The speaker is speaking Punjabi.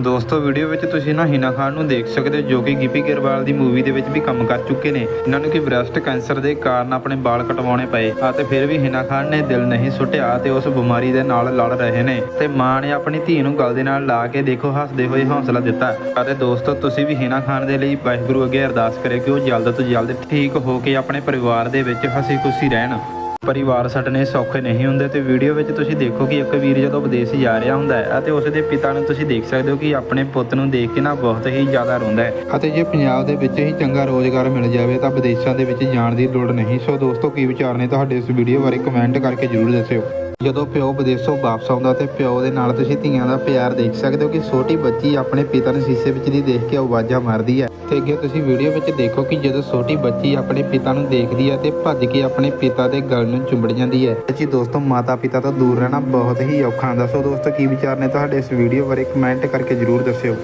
ਦੋਸਤੋ ਵੀਡੀਓ ਵਿੱਚ ਤੁਸੀਂ ਨਾ ਹਿਨਾ ਖਾਨ ਨੂੰ ਦੇਖ ਸਕਦੇ ਹੋ, ਜੋ ਕਿ ਗਿੱਪੀ ਗਿਰਵਾਲ ਦੀ ਮੂਵੀ ਦੇ ਵਿੱਚ ਵੀ ਕੰਮ ਕਰ ਚੁੱਕੇ ਨੇ। ਇਹਨਾਂ ਨੂੰ ਕਿ ਬ੍ਰੈਸਟ ਕੈਂਸਰ ਦੇ ਕਾਰਨ ਆਪਣੇ ਵਾਲ ਕਟਵਾਉਣੇ ਪਏ ਅਤੇ ਫਿਰ ਵੀ ਹਿਨਾ ਖਾਨ ਨੇ ਦਿਲ ਨਹੀਂ ਸੁੱਟਿਆ ਤੇ ਉਸ ਬਿਮਾਰੀ ਦੇ ਨਾਲ ਲੜ ਰਹੇ ਨੇ। ਤੇ ਮਾਂ ਨੇ ਆਪਣੀ ਧੀ ਨੂੰ ਗਲ ਦੇ ਨਾਲ ਲਾ ਕੇ ਦੇਖੋ, ਹੱਸਦੇ ਹੋਏ ਹੌਸਲਾ ਦਿੱਤਾ। ਅਤੇ ਦੋਸਤੋ, ਤੁਸੀਂ ਵੀ ਹਿਨਾ ਖਾਨ ਦੇ ਲਈ ਵਾਹਿਗੁਰੂ ਅੱਗੇ ਅਰਦਾਸ ਕਰਿਓ ਕਿ ਉਹ ਜਲਦ ਤੋਂ ਜਲਦ ਠੀਕ ਹੋ ਕੇ ਆਪਣੇ ਪਰਿਵਾਰ ਦੇ ਵਿੱਚ ਹਸੀ ਖੁਸ਼ੀ ਰਹਿਣ। ਪਰਿਵਾਰ ਛੱਡਣੇ ਸੌਖੇ ਨਹੀਂ ਹੁੰਦੇ ਤੇ ਵੀਡੀਓ ਵਿੱਚ ਤੁਸੀਂ ਦੇਖੋ ਕਿ ਇੱਕ ਵੀਰ ਜਦੋਂ ਵਿਦੇਸ਼ ਜਾ ਰਿਹਾ ਹੁੰਦਾ ਹੈ ਅਤੇ ਉਸ ਦੇ ਪਿਤਾ ਨੂੰ ਤੁਸੀਂ ਦੇਖ ਸਕਦੇ ਹੋ ਕਿ ਆਪਣੇ ਪੁੱਤ ਨੂੰ ਦੇਖ ਕੇ ਨਾ ਬਹੁਤ ਹੀ ਜ਼ਿਆਦਾ ਰੋਂਦਾ ਹੈ। ਅਤੇ ਜੇ ਪੰਜਾਬ ਦੇ ਵਿੱਚ ਹੀ ਚੰਗਾ ਰੋਜ਼ਗਾਰ ਮਿਲ ਜਾਵੇ ਤਾਂ ਵਿਦੇਸ਼ਾਂ ਦੇ ਵਿੱਚ ਜਾਣ ਦੀ ਲੋੜ ਨਹੀਂ। ਸੋ ਦੋਸਤੋ, ਕੀ ਵਿਚਾਰ ਨੇ ਤੁਹਾਡੇ ਇਸ ਵੀਡੀਓ ਬਾਰੇ? ਕਮੈਂਟ ਕਰਕੇ ਜਰੂਰ ਦੱਸਿਓ। ਜਦੋਂ ਪਿਓ ਵਿਦੇਸ਼ੋਂ ਵਾਪਸ ਆਉਂਦਾ ਤੇ ਪਿਓ ਦੇ ਨਾਲ ਤੁਸੀਂ ਧੀਆਂ ਦਾ ਪਿਆਰ ਦੇਖ ਸਕਦੇ ਹੋ ਕਿ ਛੋਟੀ ਬੱਚੀ ਆਪਣੇ ਪਿਤਾ ਨੂੰ ਸ਼ੀਸ਼ੇ ਵਿੱਚ ਦੀ ਦੇਖ ਕੇ ਆਵਾਜ਼ਾਂ ਮਾਰਦੀ ਹੈ। ਤੇ ਅੱਗੇ ਤੁਸੀਂ ਵੀਡੀਓ ਵਿੱਚ ਦੇਖੋ ਕਿ ਜਦੋਂ ਛੋਟੀ ਬੱਚੀ ਆਪਣੇ ਪਿਤਾ ਨੂੰ ਦੇਖਦੀ ਹੈ ਤੇ ਭੱਜ ਕੇ ਆਪਣੇ ਪਿਤਾ ਦੇ ਗਲ ਨੂੰ ਚੁੰਬੜ ਜਾਂਦੀ ਹੈ। ਜੀ, ਦੋਸਤੋ ਮਾਤਾ ਪਿਤਾ ਤੋਂ ਦੂਰ ਰਹਿਣਾ ਬਹੁਤ ਹੀ ਔਖਾ ਹੁੰਦਾ। ਸੋ ਦੋਸਤੋ, ਕੀ ਵਿਚਾਰ ਨੇ ਤੁਹਾਡੇ ਇਸ ਵੀਡੀਓ ਬਾਰੇ? ਕਮੈਂਟ ਕਰਕੇ ਜਰੂਰ ਦੱਸਿਓ।